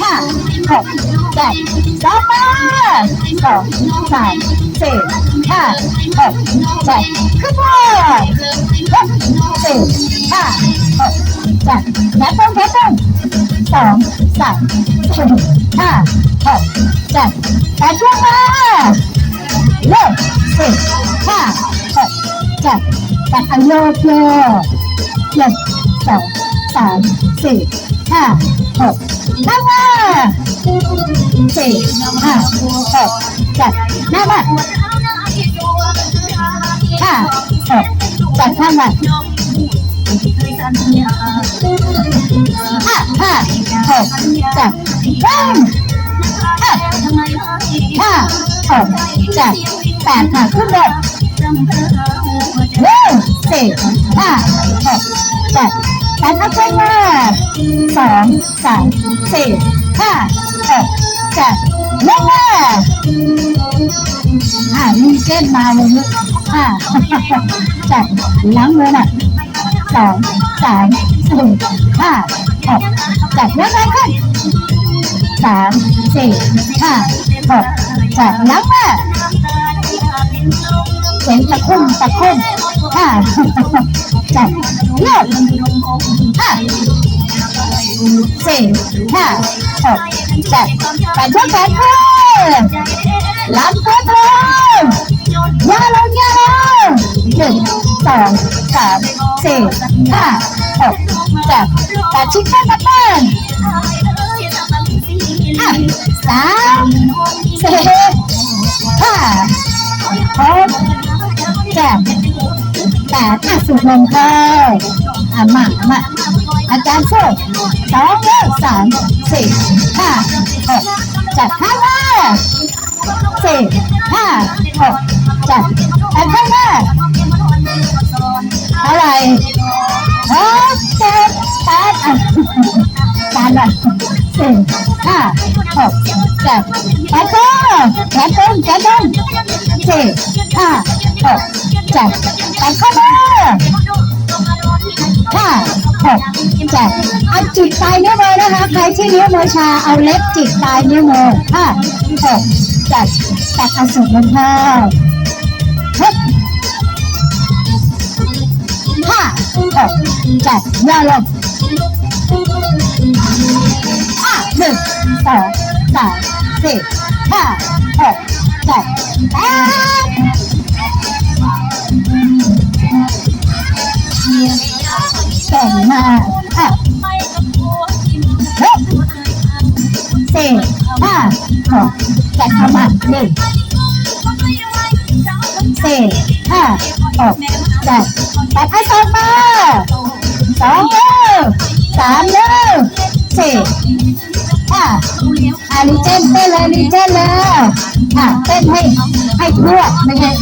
ห้าหกเจ็ดสองมาสองสามสี่ห้าหกเจ็ดขึ้นมาหกสี่ห้าหกเจ็ดแขนตรงแขนตรงสองสามสี่ห้าหกเจ็ดแขนขึ้นมาเริ่มสี่ห้าหกเจ็ดแขนอันโยกโยกหนึ่งสองสามสี่ ห้าหกนั่งมาสี่ห้าหกเจ็ดนั่งมาห้าหกเจ็ดนั่งมาห้าห้าหกเจ็ดนั่งห้าห้าหกเจ็ดแปดค่ะขึ้นเลยเร็วสี่ห้าหกเจ็ด แปดขึ้นมาสองสามสี่ห้าหกเจ็ดลงมาอ่ามีเส้นมาเลยลูกอ่าจ็ดหลังเลยน่ะสองสามสี่ห้าหกจ็ดยังไงขึ้นสามสี่ห้าหกจ็ดหลังมา เสียงตะคุ่มตะคุ่มห้าเจ็ดเลิกห้าสี่ห้าหกเจ็ดแปดช่วยแปดขึ้นลำขึ้นเลยย่าลงย่าลงหนึ่งสองสามสี่ห้าหกเจ็ดแปดชิ้นขึ้นมาเต้นห้าสามสี่ หกเจ็ดแปดห้าสิบลงเลยอะมามาอาจารย์ช่วยสองเริ่มสามสี่ห้าหกจ็ดข้างหน้าสี่ห้าหกจ็ดแปดข้างหน้าเท่าไรหกเจ็ดแปดอะจานละสี่ห้าหกจ็ดแปดก็แขนตรงแขนตรงสี่ห้าหกเจ็ดแปดข้างหน้าห้าหกเจ็ดเอาจิตปลายนิ้วมือนะคะ ใครที่นิ้วมือชาเอาเล็บจิตปลายนิ้วมือห้าหกเจ็ดแปดเอาสุดลงค่ะฮึบห้าหกเจ็ดย่อลงห้าหนึ่งสองสาม สี่ห้าหกเจ็ดแปดเก่งมากอะสี่ห้าหกเจ็ดเข้ามาหนึ่งสี่ห้าหกเจ็ดแปดให้สองมาสองเร็วสามเร็วสี่ ห้าอาลิเจนเต้นเลยลิเจนเลยอะเต้นให้ให้ทั่วไม่ใช่